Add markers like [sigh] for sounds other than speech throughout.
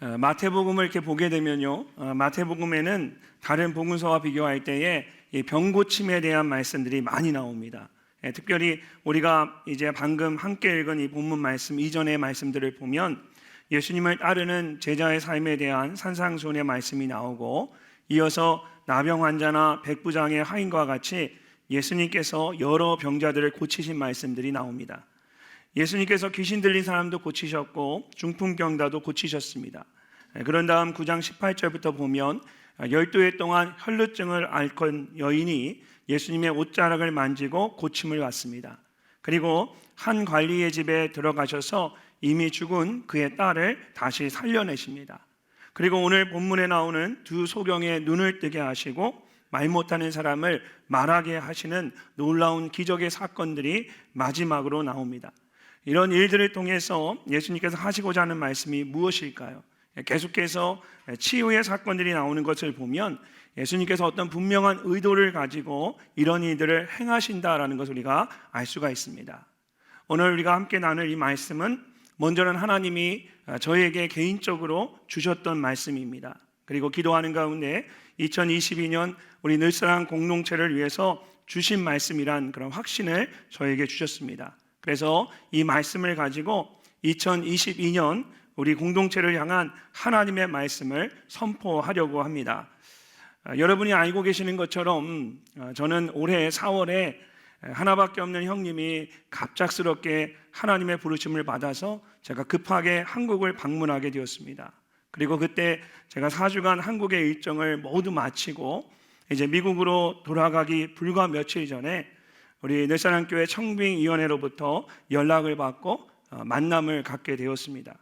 어, 마태복음을 이렇게 보게 되면요, 어, 마태복음에는 다른 복음서와 비교할 때에 이 병고침에 대한 말씀들이 많이 나옵니다. 예, 특별히 우리가 이제 방금 함께 읽은 이 본문 말씀 이전의 말씀들을 보면 예수님을 따르는 제자의 삶에 대한 산상수훈의 말씀이 나오고 이어서 나병 환자나 백부장의 하인과 같이 예수님께서 여러 병자들을 고치신 말씀들이 나옵니다. 예수님께서 귀신 들린 사람도 고치셨고 중풍병자도 고치셨습니다. 예, 그런 다음 9장 18절부터 보면 12해 동안 혈루증을 앓건 여인이 예수님의 옷자락을 만지고 고침을 받습니다. 그리고 한 관리의 집에 들어가셔서 이미 죽은 그의 딸을 다시 살려내십니다. 그리고 오늘 본문에 나오는 두 소경의 눈을 뜨게 하시고 말 못하는 사람을 말하게 하시는 놀라운 기적의 사건들이 마지막으로 나옵니다. 이런 일들을 통해서 예수님께서 하시고자 하는 말씀이 무엇일까요? 계속해서 치유의 사건들이 나오는 것을 보면 예수님께서 어떤 분명한 의도를 가지고 이런 일들을 행하신다라는 것을 우리가 알 수가 있습니다. 오늘 우리가 함께 나눌 이 말씀은 먼저는 하나님이 저에게 개인적으로 주셨던 말씀입니다. 그리고 기도하는 가운데 2022년 우리 늘사랑 공동체를 위해서 주신 말씀이란 그런 확신을 저에게 주셨습니다. 그래서 이 말씀을 가지고 2022년 우리 공동체를 향한 하나님의 말씀을 선포하려고 합니다. 아, 여러분이 알고 계시는 것처럼 아, 저는 올해 4월에 하나밖에 없는 형님이 갑작스럽게 하나님의 부르심을 받아서 제가 급하게 한국을 방문하게 되었습니다. 그리고 그때 제가 4주간 한국의 일정을 모두 마치고 이제 미국으로 돌아가기 불과 며칠 전에 우리 늘사랑교회 청빙위원회로부터 연락을 받고 어, 만남을 갖게 되었습니다.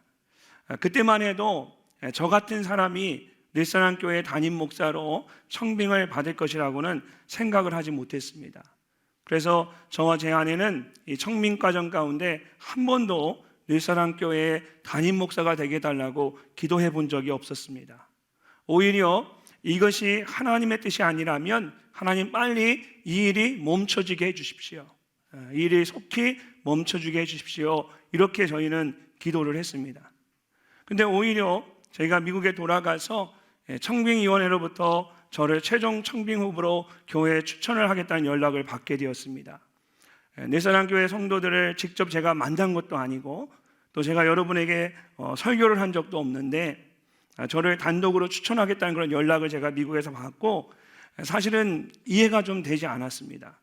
아, 그때만 해도 저 같은 사람이 늘사랑교회 담임 목사로 청빙을 받을 것이라고는 생각을 하지 못했습니다. 그래서 저와 제 아내는 이 청민 과정 가운데 한 번도 늘사랑교회 담임 목사가 되게 해달라고 기도해 본 적이 없었습니다. 오히려 이것이 하나님의 뜻이 아니라면 하나님 빨리 이 일이 멈춰지게 해 주십시오. 이 일이 속히 멈춰주게 해 주십시오. 이렇게 저희는 기도를 했습니다. 근데 오히려 저희가 미국에 돌아가서 청빙위원회로부터 저를 최종 청빙 후보로 교회에 추천을 하겠다는 연락을 받게 되었습니다. 내사랑교회 성도들을 직접 제가 만난 것도 아니고 또 제가 여러분에게 어, 설교를 한 적도 없는데 아, 저를 단독으로 추천하겠다는 그런 연락을 제가 미국에서 받고 사실은 이해가 좀 되지 않았습니다.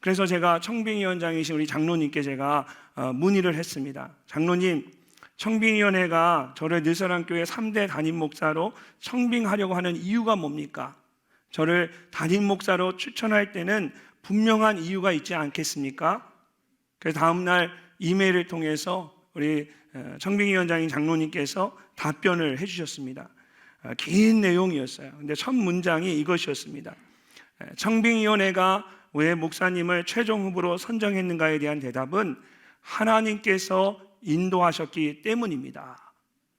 그래서 제가 청빙위원장이신 우리 장로님께 제가 어, 문의를 했습니다. 장로님, 청빙위원회가 저를 늘사랑교회 3대 담임 목사로 청빙하려고 하는 이유가 뭡니까? 저를 담임 목사로 추천할 때는 분명한 이유가 있지 않겠습니까? 그래서 다음날 이메일을 통해서 우리 어, 청빙위원장인 장로님께서 답변을 해주셨습니다. 어, 긴 내용이었어요. 근데 첫 문장이 이것이었습니다. 청빙위원회가 왜 목사님을 최종 후보로 선정했는가에 대한 대답은 하나님께서 인도하셨기 때문입니다.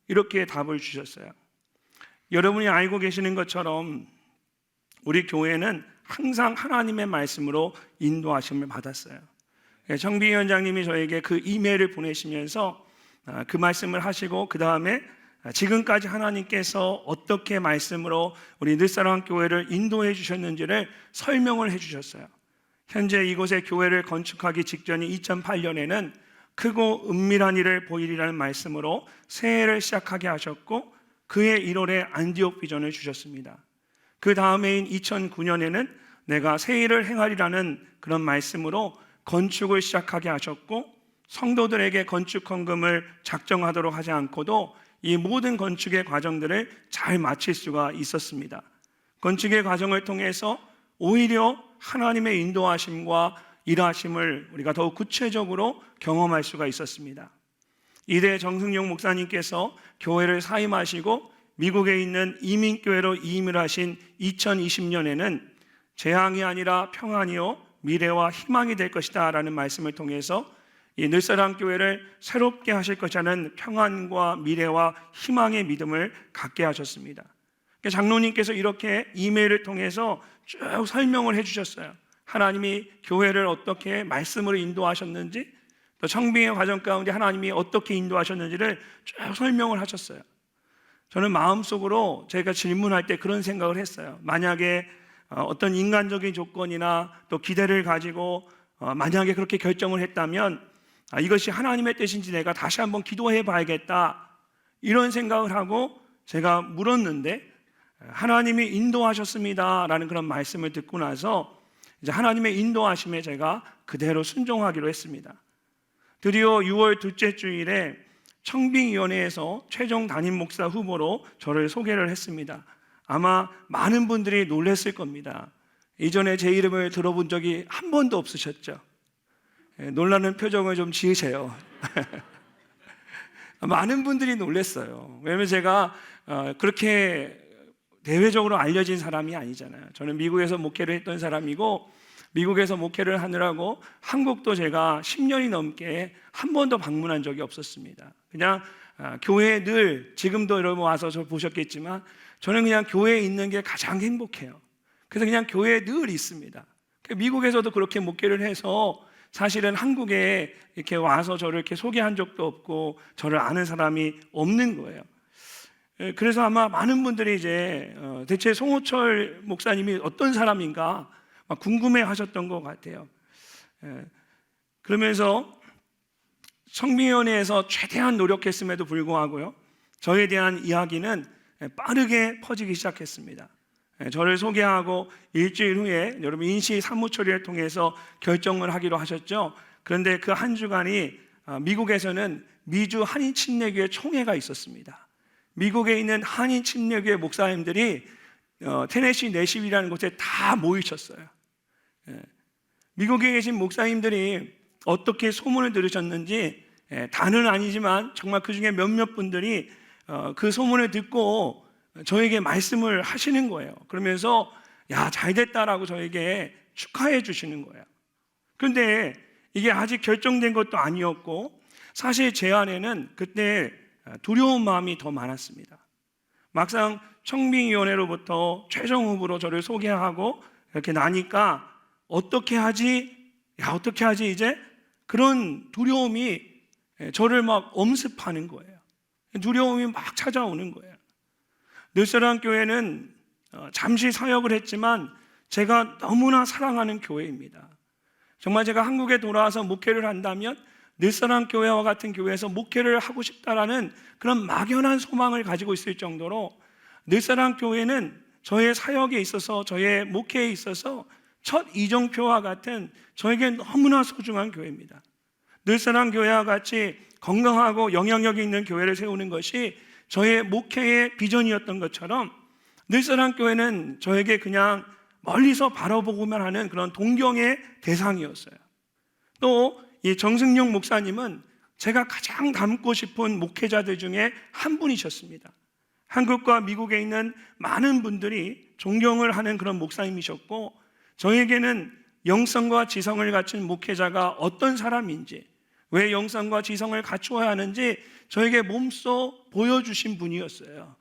이렇게 답을 주셨어요. 여러분이 알고 계시는 것처럼 우리 교회는 항상 하나님의 말씀으로 인도하심을 받았어요. 정비위원장님이 저에게 그 이메일을 보내시면서 아, 그 말씀을 하시고 그 다음에 지금까지 하나님께서 어떻게 말씀으로 우리 늘사랑 교회를 인도해 주셨는지를 설명을 해 주셨어요. 현재 이곳에 교회를 건축하기 직전인 2008년에는 크고 은밀한 일을 보이리라는 말씀으로 새해를 시작하게 하셨고 그의 1월에 안디옥 비전을 주셨습니다. 그 다음해인 2009년에는 내가 새 일을 행하리라는 그런 말씀으로 건축을 시작하게 하셨고 성도들에게 건축 헌금을 작정하도록 하지 않고도 이 모든 건축의 과정들을 잘 마칠 수가 있었습니다. 건축의 과정을 통해서 오히려 하나님의 인도하심과 일하심을 우리가 더욱 구체적으로 경험할 수가 있었습니다. 이대 정승용 목사님께서 교회를 사임하시고 미국에 있는 이민교회로 이임을 하신 2020년에는 재앙이 아니라 평안이요 미래와 희망이 될 것이다 라는 말씀을 통해서 이 늘사랑 교회를 새롭게 하실 것이라는 평안과 미래와 희망의 믿음을 갖게 하셨습니다. 그러니까 장로님께서 이렇게 이메일을 통해서 쭉 설명을 해주셨어요. 하나님이 교회를 어떻게 말씀으로 인도하셨는지 또 청빙의 과정 가운데 하나님이 어떻게 인도하셨는지를 쭉 설명을 하셨어요. 저는 마음속으로 제가 질문할 때 그런 생각을 했어요. 만약에 어, 어떤 인간적인 조건이나 또 기대를 가지고 어, 만약에 그렇게 결정을 했다면 아, 이것이 하나님의 뜻인지 내가 다시 한번 기도해 봐야겠다. 이런 생각을 하고 제가 물었는데 하나님이 인도하셨습니다라는 그런 말씀을 듣고 나서 이제 하나님의 인도하심에 제가 그대로 순종하기로 했습니다. 드디어 6월 둘째 주일에 청빙위원회에서 최종 담임 목사 후보로 저를 소개를 했습니다. 아마 많은 분들이 놀랐을 겁니다. 이전에 제 이름을 들어본 적이 한 번도 없으셨죠. 예, 놀라는 표정을 좀 지으세요. [laughs] 많은 분들이 놀랐어요. 왜냐면 제가 어, 그렇게 대외적으로 알려진 사람이 아니잖아요. 저는 미국에서 목회를 했던 사람이고 미국에서 목회를 하느라고 한국도 제가 10년이 넘게 한 번도 방문한 적이 없었습니다. 그냥 아, 교회에 늘 지금도 여러분 와서 저 보셨겠지만 저는 그냥 교회에 있는 게 가장 행복해요. 그래서 그냥 교회에 늘 있습니다. 미국에서도 그렇게 목회를 해서 사실은 한국에 이렇게 와서 저를 이렇게 소개한 적도 없고 저를 아는 사람이 없는 거예요. 예, 그래서 아마 많은 분들이 이제 어, 대체 송호철 목사님이 어떤 사람인가 막 궁금해 하셨던 것 같아요. 예, 그러면서 성미위원회에서 최대한 노력했음에도 불구하고요. 저에 대한 이야기는 빠르게 퍼지기 시작했습니다. 예, 저를 소개하고 일주일 후에 여러분 인시 사무 처리를 통해서 결정을 하기로 하셨죠. 그런데 그 한 주간이 아, 미국에서는 미주 한인 침례교회 총회가 있었습니다. 미국에 있는 한인 침례교회 목사님들이 어, 테네시 내십이라는 곳에 다 모이셨어요. 예, 미국에 계신 목사님들이 어떻게 소문을 들으셨는지 예, 다는 아니지만 정말 그 중에 몇몇 분들이 어, 그 소문을 듣고 저에게 말씀을 하시는 거예요. 그러면서 야, 잘 됐다라고 저에게 축하해 주시는 거예요. 그런데 이게 아직 결정된 것도 아니었고 사실 제 안에는 그때 두려운 마음이 더 많았습니다. 막상 청빙위원회로부터 최종 후보로 저를 소개하고 이렇게 나니까 어떻게 하지? 야, 어떻게 하지 이제? 그런 두려움이 저를 막 엄습하는 거예요. 두려움이 막 찾아오는 거예요. 늘사랑 교회는 어, 잠시 사역을 했지만 제가 너무나 사랑하는 교회입니다. 정말 제가 한국에 돌아와서 목회를 한다면 늘사랑 교회와 같은 교회에서 목회를 하고 싶다라는 그런 막연한 소망을 가지고 있을 정도로 늘사랑 교회는 저의 사역에 있어서 저의 목회에 있어서 첫 이정표와 같은 저에게 너무나 소중한 교회입니다. 늘사랑 교회와 같이 건강하고 영향력 있는 교회를 세우는 것이 저의 목회의 비전이었던 것처럼 늘사랑 교회는 저에게 그냥 멀리서 바라보고만 하는 그런 동경의 대상이었어요. 또 이 정승용 목사님은 제가 가장 닮고 싶은 목회자들 중에 한 분이셨습니다. 한국과 미국에 있는 많은 분들이 존경을 하는 그런 목사님이셨고 저에게는 영성과 지성을 갖춘 목회자가 어떤 사람인지 왜 영성과 지성을 갖추어야 하는지 저에게 몸소 보여주신 분이었어요.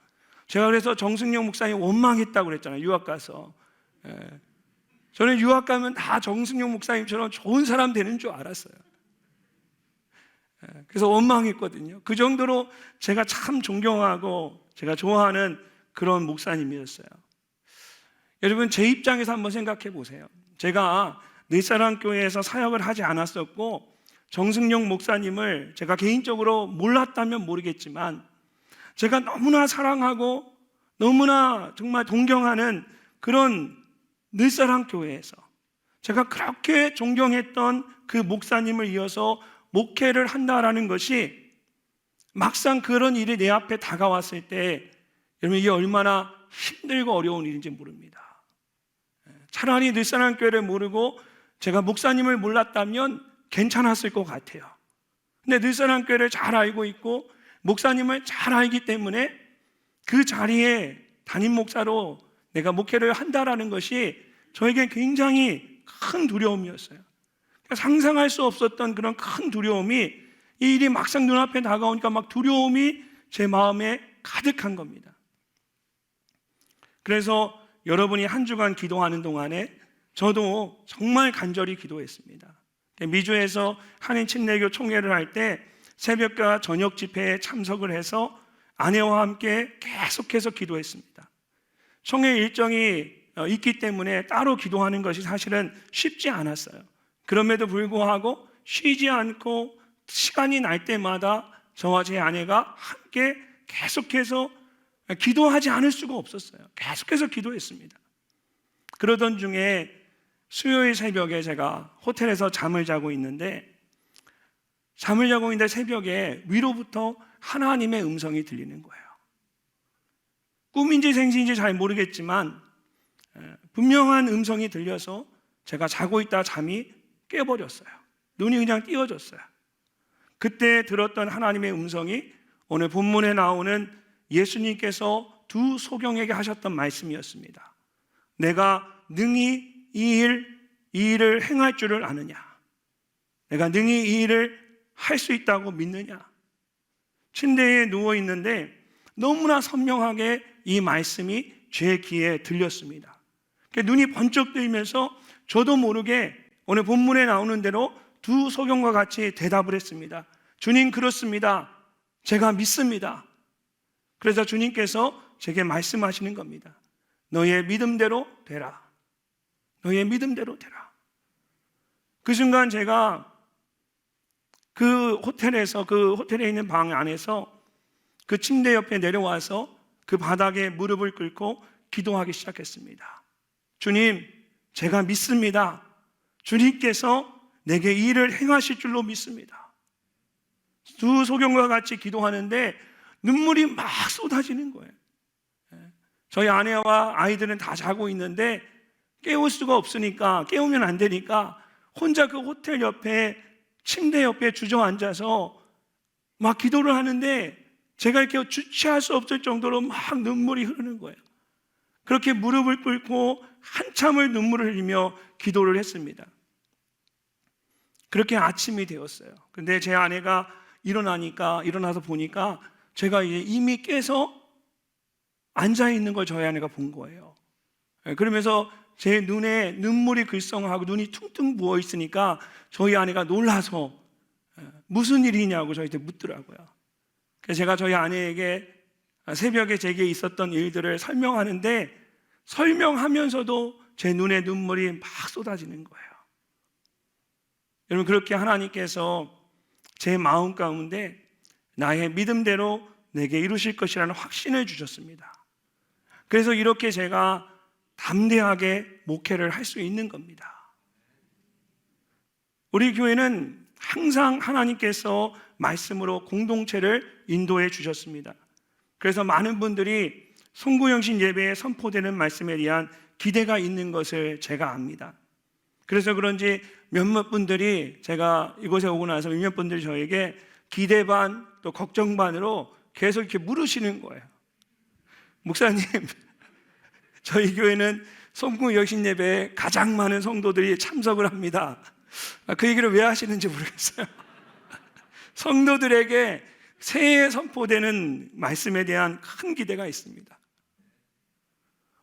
제가 그래서 정승용 목사님 원망했다고 그랬잖아요. 유학 가서. 예. 저는 유학 가면 다 정승용 목사님처럼 좋은 사람 되는 줄 알았어요. 예. 그래서 원망했거든요. 그 정도로 제가 참 존경하고 제가 좋아하는 그런 목사님이었어요. 여러분 제 입장에서 한번 생각해 보세요. 제가 내사랑 교회에서 사역을 하지 않았었고 정승용 목사님을 제가 개인적으로 몰랐다면 모르겠지만 제가 너무나 사랑하고 너무나 정말 동경하는 그런 늘사랑 교회에서 제가 그렇게 존경했던 그 목사님을 이어서 목회를 한다라는 것이 막상 그런 일이 내 앞에 다가왔을 때 여러분 이게 얼마나 힘들고 어려운 일인지 모릅니다. 차라리 늘사랑 교회를 모르고 제가 목사님을 몰랐다면 괜찮았을 것 같아요. 근데 늘사랑 교회를 잘 알고 있고 목사님을 잘 알기 때문에 그 자리에 담임 목사로 내가 목회를 한다라는 것이 저에게 굉장히 큰 두려움이었어요. 그러니까 상상할 수 없었던 그런 큰 두려움이 이 일이 막상 눈앞에 다가오니까 막 두려움이 제 마음에 가득한 겁니다. 그래서 여러분이 한 주간 기도하는 동안에 저도 정말 간절히 기도했습니다. 미주에서 한인 침례교 총회를 할 때 새벽과 저녁 집회에 참석을 해서 아내와 함께 계속해서 기도했습니다. 총회 일정이 어, 있기 때문에 따로 기도하는 것이 사실은 쉽지 않았어요. 그럼에도 불구하고 쉬지 않고 시간이 날 때마다 저와 제 아내가 함께 계속해서 기도하지 않을 수가 없었어요. 계속해서 기도했습니다. 그러던 중에 수요일 새벽에 제가 호텔에서 잠을 자고 있는데 잠을 자고 있는데 새벽에 위로부터 하나님의 음성이 들리는 거예요. 꿈인지 생신인지 잘 모르겠지만 에, 분명한 음성이 들려서 제가 자고 있다 잠이 깨버렸어요. 눈이 그냥 띄어졌어요. 그때 들었던 하나님의 음성이 오늘 본문에 나오는 예수님께서 두 소경에게 하셨던 말씀이었습니다. 내가 능히 이 일, 이 일을 행할 줄을 아느냐? 내가 능히 이 일을 할 수 있다고 믿느냐? 침대에 누워 있는데 너무나 선명하게 이 말씀이 제 귀에 들렸습니다. 눈이 번쩍 뜨이면서 저도 모르게 오늘 본문에 나오는 대로 두 소경과 같이 대답을 했습니다. 주님 그렇습니다. 제가 믿습니다. 그래서 주님께서 제게 말씀하시는 겁니다. 너의 믿음대로 되라. 너의 믿음대로 되라. 그 순간 제가 그 호텔에서 그 호텔에 있는 방 안에서 그 침대 옆에 내려와서 그 바닥에 무릎을 꿇고 기도하기 시작했습니다. 주님, 제가 믿습니다. 주님께서 내게 이 일을 행하실 줄로 믿습니다. 두 소경과 같이 기도하는데 눈물이 막 쏟아지는 거예요. 예. 저희 아내와 아이들은 다 자고 있는데 깨울 수가 없으니까 깨우면 안 되니까 혼자 그 호텔 옆에 침대 옆에 주저앉아서 막 기도를 하는데 제가 이렇게 주체할 수 없을 정도로 막 눈물이 흐르는 거예요. 그렇게 무릎을 꿇고 한참을 눈물을 흘리며 기도를 했습니다. 그렇게 아침이 되었어요. 근데 제 아내가 일어나니까 일어나서 보니까 제가 이제 이미 깨서 앉아 있는 걸 저희 아내가 본 거예요. 예, 그러면서 제 눈에 눈물이 글썽하고 눈이 퉁퉁 부어 있으니까 저희 아내가 놀라서 예, 무슨 일이냐고 저희한테 묻더라고요. 그래서 제가 저희 아내에게 새벽에 제게 있었던 일들을 설명하는데 설명하면서도 제 눈에 눈물이 막 쏟아지는 거예요. 여러분 그렇게 하나님께서 제 마음 가운데 나의 믿음대로 내게 이루실 것이라는 확신을 주셨습니다. 그래서 이렇게 제가 담대하게 목회를 할 수 있는 겁니다. 우리 교회는 항상 하나님께서 말씀으로 공동체를 인도해 주셨습니다. 그래서 많은 분들이 송구영신 예배에 선포되는 말씀에 대한 기대가 있는 것을 제가 압니다. 그래서 그런지 몇몇 분들이 제가 이곳에 오고 나서 몇몇 분들이 저에게 기대 반 또 걱정 반으로 계속 이렇게 물으시는 거예요. 목사님, 저희 교회는 송구 여신 예배에 가장 많은 성도들이 참석을 합니다. 아, 그 얘기를 왜 하시는지 모르겠어요. [laughs] 성도들에게 새해 선포되는 말씀에 대한 큰 기대가 있습니다.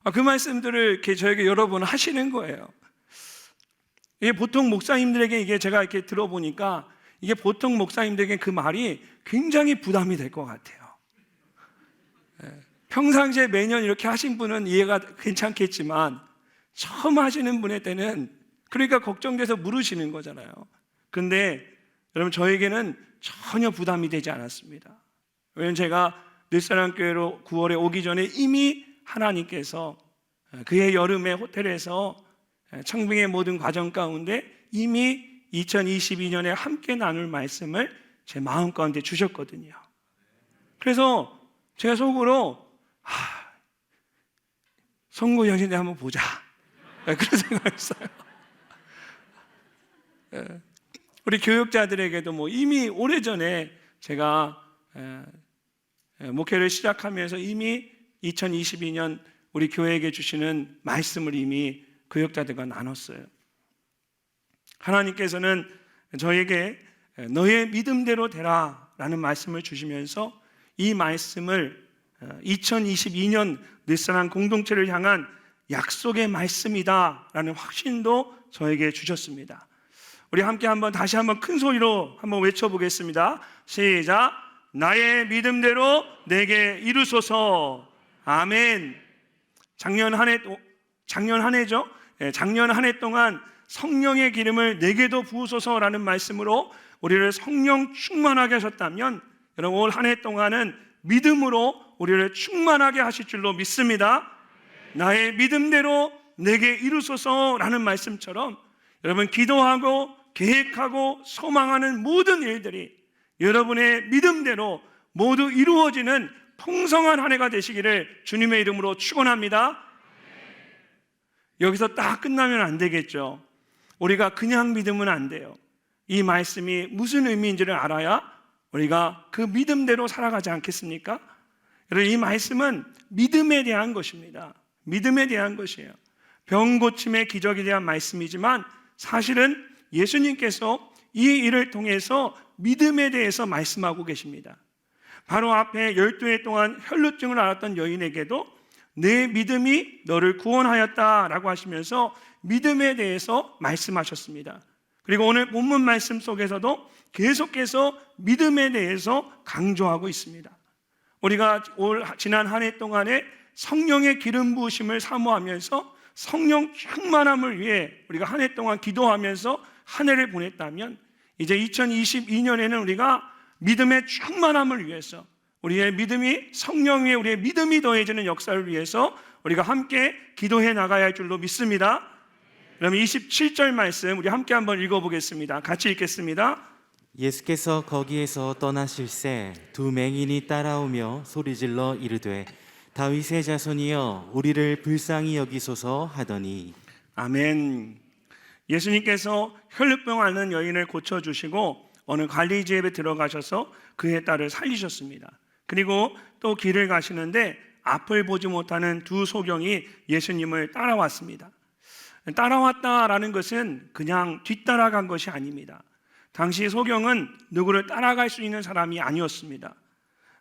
아, 그 말씀들을 이렇게 저에게 여러 번 하시는 거예요. 이게 보통 목사님들에게 이게 제가 이렇게 들어보니까 이게 보통 목사님들에게 그 말이 굉장히 부담이 될 것 같아요. 예, 평상시에 매년 이렇게 하신 분은 이해가 괜찮겠지만 처음 하시는 분의 때는 그러니까 걱정돼서 물으시는 거잖아요. 근데 여러분 저에게는 전혀 부담이 되지 않았습니다. 왜냐면 제가 늘사랑교회로 9월에 오기 전에 이미 하나님께서 그의 여름에 호텔에서 청빙의 모든 과정 가운데 이미 2022년에 함께 나눌 말씀을 제 마음 가운데 주셨거든요. 그래서 제가 속으로 하, 선거 연신대 한번 보자 그런 [laughs] 생각했어요. 우리 교육자들에게도 뭐 이미 오래 전에 제가 목회를 시작하면서 이미 2022년 우리 교회에게 주시는 말씀을 이미 교육자들과 나눴어요. 하나님께서는 저에게 너의 믿음대로 되라 라는 말씀을 주시면서 이 말씀을 2022년 늘사랑 공동체를 향한 약속의 말씀이다라는 확신도 저에게 주셨습니다. 우리 함께 한번 다시 한번 큰 소리로 한번 외쳐보겠습니다. 시작. 나의 믿음대로 내게 이루소서. 아멘. 작년 한 해, 작년 한 해죠. 예, 작년 한 해 동안 성령의 기름을 내게도 부으소서라는 말씀으로 우리를 성령 충만하게 하셨다면 여러분 올 한 해 동안은 믿음으로 우리를 충만하게 하실 줄로 믿습니다. 나의 믿음대로 내게 이루소서라는 말씀처럼 여러분 기도하고 계획하고 소망하는 모든 일들이 여러분의 믿음대로 모두 이루어지는 풍성한 한 해가 되시기를 주님의 이름으로 축원합니다. 여기서 딱 끝나면 안 되겠죠. 우리가 그냥 믿으면 안 돼요. 이 말씀이 무슨 의미인지를 알아야 우리가 그 믿음대로 살아가지 않겠습니까? 이 말씀은 믿음에 대한 것입니다. 믿음에 대한 것이에요. 병 고침의 기적에 대한 말씀이지만 사실은 예수님께서 이 일을 통해서 믿음에 대해서 말씀하고 계십니다. 바로 앞에 12해 동안 혈루증을 앓았던 여인에게도 내 믿음이 너를 구원하였다라고 하시면서 믿음에 대해서 말씀하셨습니다. 그리고 오늘 본문 말씀 속에서도 계속해서 믿음에 대해서 강조하고 있습니다. 우리가 올 지난 한 해 동안에 성령의 기름 부으심을 사모하면서 성령 충만함을 위해 우리가 한 해 동안 기도하면서 한 해를 보냈다면 이제 2022년에는 우리가 믿음의 충만함을 위해서 우리의 믿음이 성령 위에 우리의 믿음이 더해지는 역사를 위해서 우리가 함께 기도해 나가야 할 줄로 믿습니다. 그럼 27절 말씀 우리 함께 한번 읽어보겠습니다. 같이 읽겠습니다. 예수께서 거기에서 떠나실새 두 맹인이 따라오며 소리질러 이르되 다윗의 자손이여 우리를 불쌍히 여기소서 하더니 아멘. 예수님께서 혈루병 앓는 여인을 고쳐 주시고 어느 관리 집에 들어가셔서 그의 딸을 살리셨습니다. 그리고 또 길을 가시는데 앞을 보지 못하는 두 소경이 예수님을 따라왔습니다. 따라왔다라는 것은 그냥 뒤따라간 것이 아닙니다. 당시 소경은 누구를 따라갈 수 있는 사람이 아니었습니다.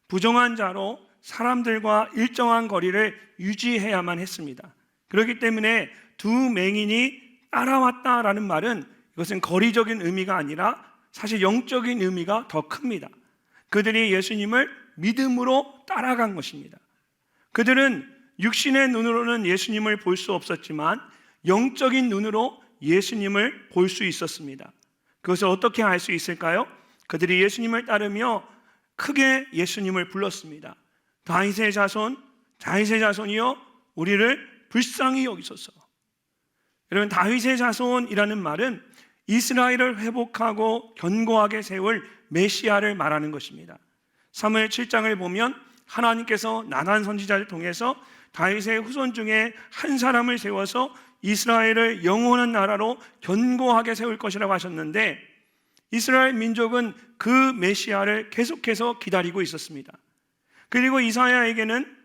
부정한 자로 사람들과 일정한 거리를 유지해야만 했습니다. 그렇기 때문에 두 맹인이 따라왔다라는 말은 이것은 거리적인 의미가 아니라 사실 영적인 의미가 더 큽니다. 그들이 예수님을 믿음으로 따라간 것입니다. 그들은 육신의 눈으로는 예수님을 볼 수 없었지만 영적인 눈으로 예수님을 볼 수 있었습니다. 그것을 어떻게 알 수 있을까요? 그들이 예수님을 따르며 크게 예수님을 불렀습니다. 다윗의 자손, 다윗의 자손이여 우리를 불쌍히 여기소서. 여러분 다윗의 자손이라는 말은 이스라엘을 회복하고 견고하게 세울 메시아를 말하는 것입니다. 사무엘 7장을 보면 하나님께서 나단 선지자를 통해서 다윗의 후손 중에 한 사람을 세워서 이스라엘을 영원한 나라로 견고하게 세울 것이라고 하셨는데 이스라엘 민족은 그 메시아를 계속해서 기다리고 있었습니다. 그리고 이사야에게는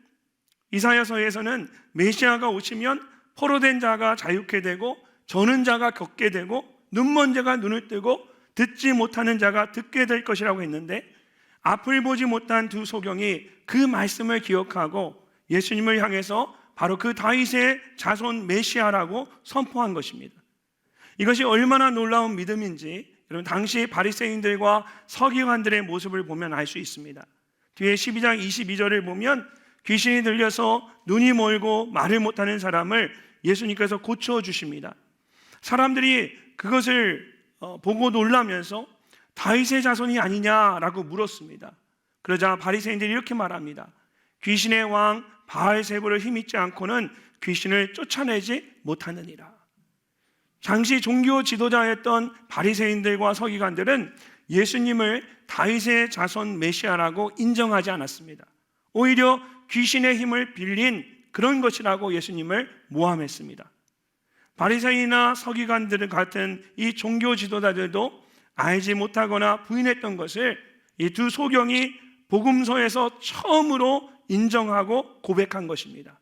이사야서에서는 메시아가 오시면 포로된 자가 자유케 되고 저는 자가 겪게 되고 눈먼 자가 눈을 뜨고 듣지 못하는 자가 듣게 될 것이라고 했는데 앞을 보지 못한 두 소경이 그 말씀을 기억하고 예수님을 향해서 바로 그 다윗의 자손 메시아라고 선포한 것입니다. 이것이 얼마나 놀라운 믿음인지 여러분 당시 바리새인들과 서기관들의 모습을 보면 알 수 있습니다. 뒤에 12장 22절을 보면 귀신이 들려서 눈이 멀고 말을 못하는 사람을 예수님께서 고쳐 주십니다. 사람들이 그것을 어, 보고 놀라면서 다윗의 자손이 아니냐라고 물었습니다. 그러자 바리새인들이 이렇게 말합니다. 귀신의 왕 바알세부를 힘입지 않고는 귀신을 쫓아내지 못하느니라. 당시 종교 지도자였던 바리새인들과 서기관들은 예수님을 다윗의 자손 메시아라고 인정하지 않았습니다. 오히려 귀신의 힘을 빌린 그런 것이라고 예수님을 모함했습니다. 바리새인이나 서기관들 같은 이 종교 지도자들도 알지 못하거나 부인했던 것을 이 두 소경이 복음서에서 처음으로 인정하고 고백한 것입니다.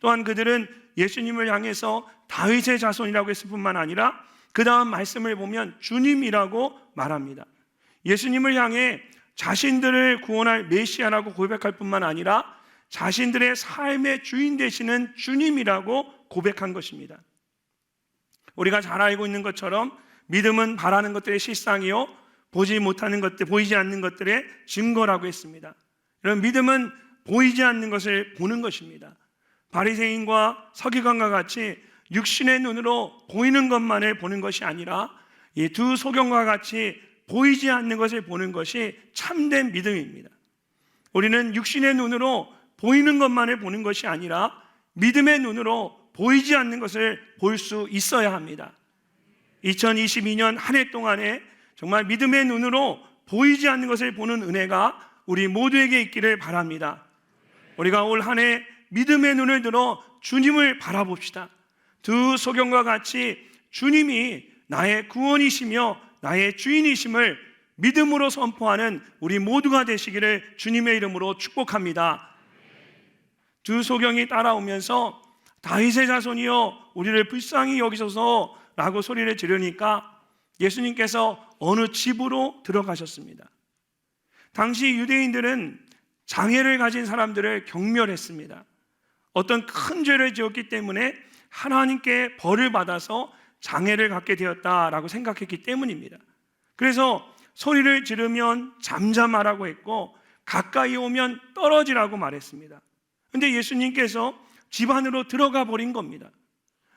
또한 그들은 예수님을 향해서 다윗의 자손이라고 했을 뿐만 아니라 그 다음 말씀을 보면 주님이라고 말합니다. 예수님을 향해 자신들을 구원할 메시아라고 고백할 뿐만 아니라 자신들의 삶의 주인 되시는 주님이라고 고백한 것입니다. 우리가 잘 알고 있는 것처럼 믿음은 바라는 것들의 실상이요 보지 못하는 것들, 보이지 않는 것들의 증거라고 했습니다. 이런 믿음은 보이지 않는 것을 보는 것입니다. 바리새인과 서기관과 같이 육신의 눈으로 보이는 것만을 보는 것이 아니라 이 두 소경과 같이 보이지 않는 것을 보는 것이 참된 믿음입니다. 우리는 육신의 눈으로 보이는 것만을 보는 것이 아니라 믿음의 눈으로 보이지 않는 것을 볼 수 있어야 합니다. 2022년 한 해 동안에 정말 믿음의 눈으로 보이지 않는 것을 보는 은혜가 우리 모두에게 있기를 바랍니다. 우리가 올 한 해 믿음의 눈을 들어 주님을 바라봅시다. 두 소경과 같이 주님이 나의 구원이시며 나의 주인이심을 믿음으로 선포하는 우리 모두가 되시기를 주님의 이름으로 축복합니다. 두 소경이 따라오면서 다윗의 자손이여 우리를 불쌍히 여기소서 라고 소리를 지르니까 예수님께서 어느 집으로 들어가셨습니다. 당시 유대인들은 장애를 가진 사람들을 경멸했습니다. 어떤 큰 죄를 지었기 때문에 하나님께 벌을 받아서 장애를 갖게 되었다라고 생각했기 때문입니다. 그래서 소리를 지르면 잠잠하라고 했고 가까이 오면 떨어지라고 말했습니다. 근데 예수님께서 집 안으로 들어가 버린 겁니다.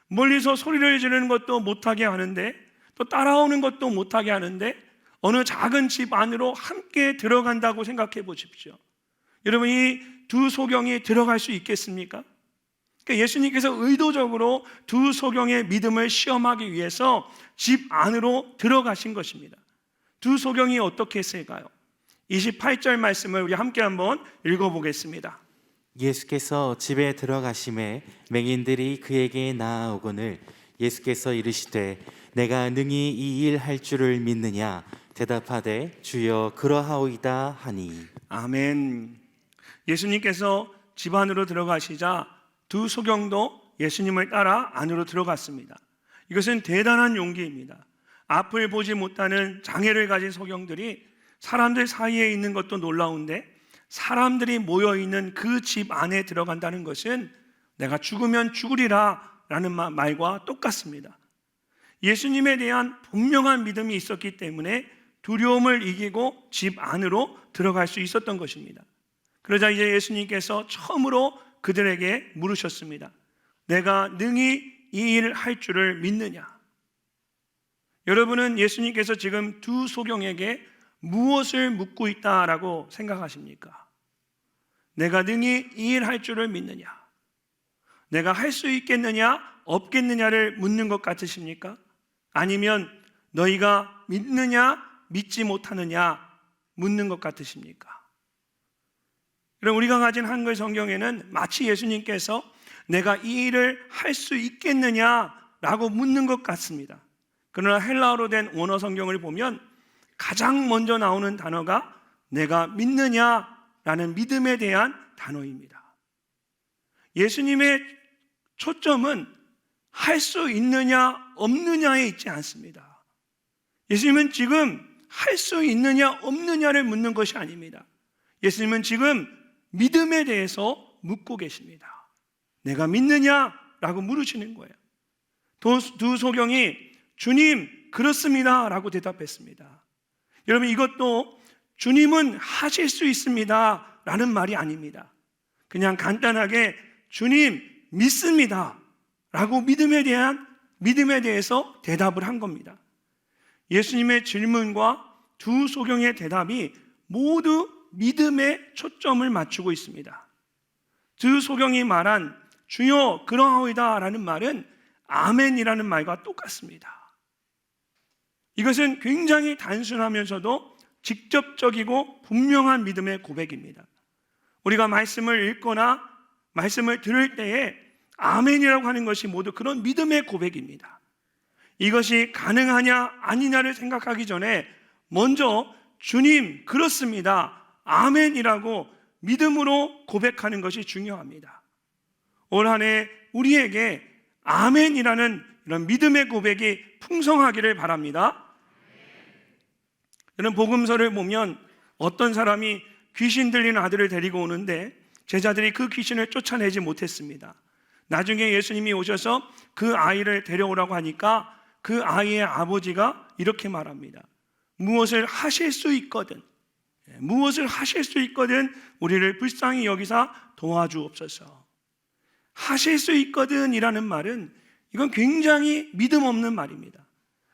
멀리서 소리를 지르는 것도 못하게 하는데 또 따라오는 것도 못하게 하는데 어느 작은 집 안으로 함께 들어간다고 생각해 보십시오. 여러분 이 두 소경이 들어갈 수 있겠습니까? 그러니까 예수님께서 의도적으로 두 소경의 믿음을 시험하기 위해서 집 안으로 들어가신 것입니다. 두 소경이 어떻게 했을까요? 28절 말씀을 우리 함께 한번 읽어보겠습니다. 예수께서 집에 들어가심에 맹인들이 그에게 나아오거늘 예수께서 이르시되 내가 능히 이 일 할 줄을 믿느냐 대답하되 주여 그러하오이다 하니 아멘. 예수님께서 집 안으로 들어가시자 두 소경도 예수님을 따라 안으로 들어갔습니다. 이것은 대단한 용기입니다. 앞을 보지 못하는 장애를 가진 소경들이 사람들 사이에 있는 것도 놀라운데 사람들이 모여 있는 그 집 안에 들어간다는 것은 내가 죽으면 죽으리라 라는 마- 말과 똑같습니다. 예수님에 대한 분명한 믿음이 있었기 때문에 두려움을 이기고 집 안으로 들어갈 수 있었던 것입니다. 그러자 이제 예수님께서 처음으로 그들에게 물으셨습니다. 내가 능히 이 일을 할 줄을 믿느냐? 여러분은 예수님께서 지금 두 소경에게 무엇을 묻고 있다라고 생각하십니까? 내가 능히 이 일 할 줄을 믿느냐? 내가 할 수 있겠느냐, 없겠느냐를 묻는 것 같으십니까? 아니면 너희가 믿느냐, 믿지 못하느냐 묻는 것 같으십니까? 그럼 우리가 가진 한글 성경에는 마치 예수님께서 내가 이 일을 할 수 있겠느냐라고 묻는 것 같습니다. 그러나 헬라어로 된 원어 성경을 보면 가장 먼저 나오는 단어가 내가 믿느냐라는 믿음에 대한 단어입니다. 예수님의 초점은 할 수 있느냐 없느냐에 있지 않습니다. 예수님은 지금 할 수 있느냐 없느냐를 묻는 것이 아닙니다. 예수님은 지금 믿음에 대해서 묻고 계십니다. 내가 믿느냐 라고 물으시는 거예요. 두, 두 소경이 주님 그렇습니다 라고 대답했습니다. 여러분 이것도 주님은 하실 수 있습니다 라는 말이 아닙니다. 그냥 간단하게 주님 믿습니다 라고 믿음에 대한 믿음에 대해서 대답을 한 겁니다. 예수님의 질문과 두 소경의 대답이 모두 믿음에 초점을 맞추고 있습니다. 두 소경이 말한 주여 그러하오이다 라는 말은 아멘이라는 말과 똑같습니다. 이것은 굉장히 단순하면서도 직접적이고 분명한 믿음의 고백입니다. 우리가 말씀을 읽거나 말씀을 들을 때에 아멘이라고 하는 것이 모두 그런 믿음의 고백입니다. 이것이 가능하냐 아니냐를 생각하기 전에 먼저 주님 그렇습니다. 아멘이라고 믿음으로 고백하는 것이 중요합니다. 올 한 해 우리에게 아멘이라는 이런 믿음의 고백이 풍성하기를 바랍니다. 이런 복음서를 보면 어떤 사람이 귀신 들린 아들을 데리고 오는데 제자들이 그 귀신을 쫓아내지 못했습니다. 나중에 예수님이 오셔서 그 아이를 데려오라고 하니까 그 아이의 아버지가 이렇게 말합니다. 무엇을 하실 수 있거든 예, 무엇을 하실 수 있거든 우리를 불쌍히 여기사 도와주옵소서. 하실 수 있거든이라는 말은 이건 굉장히 믿음 없는 말입니다.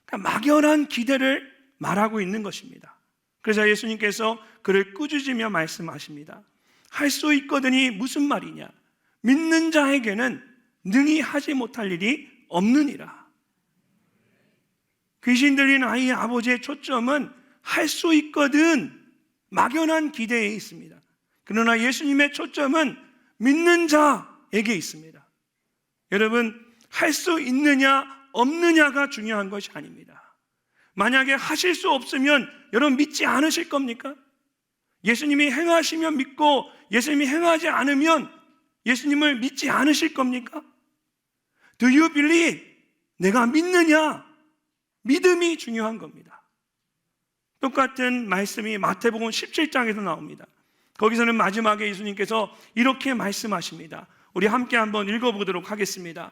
그러니까 막연한 기대를 말하고 있는 것입니다. 그래서 예수님께서 그를 꾸짖으며 말씀하십니다. 할 수 있거든이 무슨 말이냐? 믿는 자에게는 능히 하지 못할 일이 없느니라. 귀신 들린 아이의 아버지의 초점은 할 수 있거든 막연한 기대에 있습니다. 그러나 예수님의 초점은 믿는 자에게 있습니다. 여러분, 할 수 있느냐, 없느냐가 중요한 것이 아닙니다. 만약에 하실 수 없으면 여러분 믿지 않으실 겁니까? 예수님이 행하시면 믿고 예수님이 행하지 않으면 예수님을 믿지 않으실 겁니까? Do you believe? 내가 믿느냐? 믿음이 중요한 겁니다. 똑같은 말씀이 마태복음 17장에서 나옵니다. 거기서는 마지막에 예수님께서 이렇게 말씀하십니다. 우리 함께 한번 읽어보도록 하겠습니다.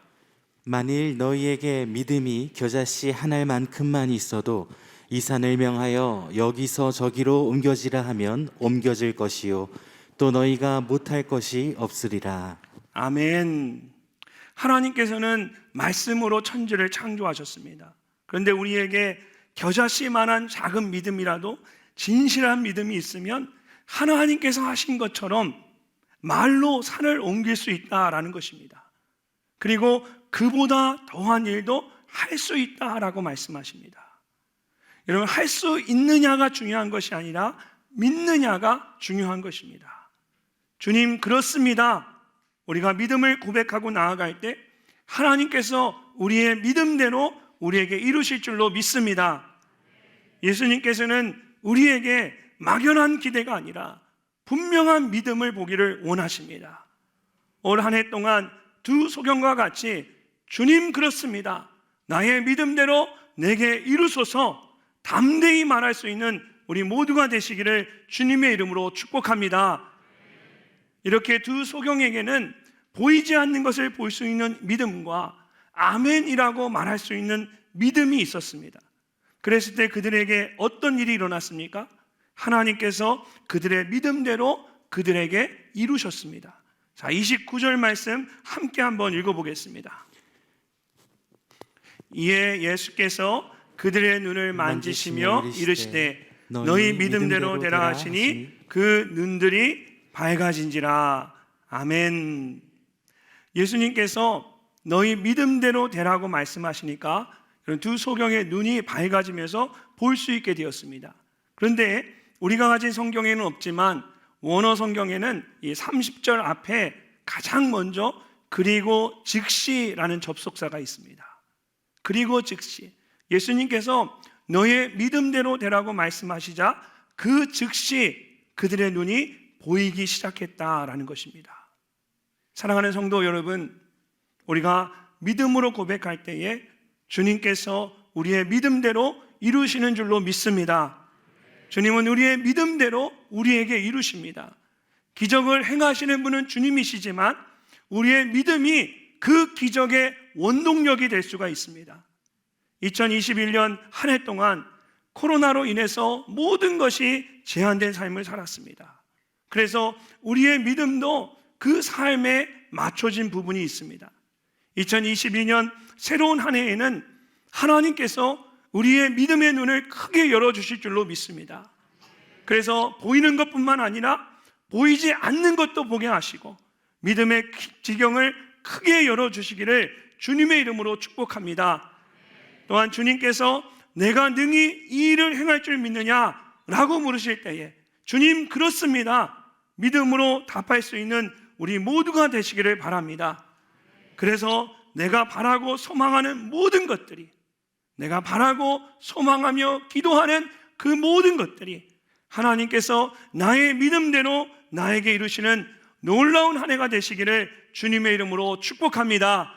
만일 너희에게 믿음이 겨자씨 한 알만큼만 있어도 이 산을 명하여 여기서 저기로 옮겨지라 하면 옮겨질 것이요 또 너희가 못할 것이 없으리라. 아멘. 하나님께서는 말씀으로 천지를 창조하셨습니다. 그런데 우리에게 겨자씨만한 작은 믿음이라도 진실한 믿음이 있으면 하나님께서 하신 것처럼 말로 산을 옮길 수 있다라는 것입니다. 그리고 그보다 더한 일도 할 수 있다라고 말씀하십니다. 여러분, 할 수 있느냐가 중요한 것이 아니라 믿느냐가 중요한 것입니다. 주님, 그렇습니다. 우리가 믿음을 고백하고 나아갈 때 하나님께서 우리의 믿음대로 우리에게 이루실 줄로 믿습니다. 예수님께서는 우리에게 막연한 기대가 아니라 분명한 믿음을 보기를 원하십니다. 올 한 해 동안 두 소경과 같이 주님 그렇습니다. 나의 믿음대로 내게 이루소서 담대히 말할 수 있는 우리 모두가 되시기를 주님의 이름으로 축복합니다. 이렇게 두 소경에게는 보이지 않는 것을 볼 수 있는 믿음과 아멘이라고 말할 수 있는 믿음이 있었습니다. 그랬을 때 그들에게 어떤 일이 일어났습니까? 하나님께서 그들의 믿음대로 그들에게 이루셨습니다. 자, 29절 말씀 함께 한번 읽어보겠습니다. 이에 예수께서 그들의 눈을 만지시며 이르시되 너희 믿음대로 되라 하시니 그 눈들이 밝아진지라. 아멘. 예수님께서 너희 믿음대로 되라고 말씀하시니까 두 소경의 눈이 밝아지면서 볼 수 있게 되었습니다. 그런데 우리가 가진 성경에는 없지만 원어 성경에는 이 30절 앞에 가장 먼저 그리고 즉시라는 접속사가 있습니다. 그리고 즉시 예수님께서 너의 믿음대로 되라고 말씀하시자 그 즉시 그들의 눈이 보이기 시작했다라는 것입니다. 사랑하는 성도 여러분, 우리가 믿음으로 고백할 때에 주님께서 우리의 믿음대로 이루시는 줄로 믿습니다. 주님은 우리의 믿음대로 우리에게 이루십니다. 기적을 행하시는 분은 주님이시지만 우리의 믿음이 그 기적의 원동력이 될 수가 있습니다. 2021년 한 해 동안 코로나로 인해서 모든 것이 제한된 삶을 살았습니다. 그래서 우리의 믿음도 그 삶에 맞춰진 부분이 있습니다. 2022년 새로운 한 해에는 하나님께서 우리의 믿음의 눈을 크게 열어주실 줄로 믿습니다. 그래서 보이는 것뿐만 아니라 보이지 않는 것도 보게 하시고 믿음의 지경을 크게 열어주시기를 주님의 이름으로 축복합니다. 또한 주님께서 내가 능히 이 일을 행할 줄 믿느냐? 라고 물으실 때에 주님 그렇습니다. 믿음으로 답할 수 있는 우리 모두가 되시기를 바랍니다. 그래서 내가 바라고 소망하는 모든 것들이 내가 바라고 소망하며 기도하는 그 모든 것들이 하나님께서 나의 믿음대로 나에게 이루시는 놀라운 한 해가 되시기를 주님의 이름으로 축복합니다.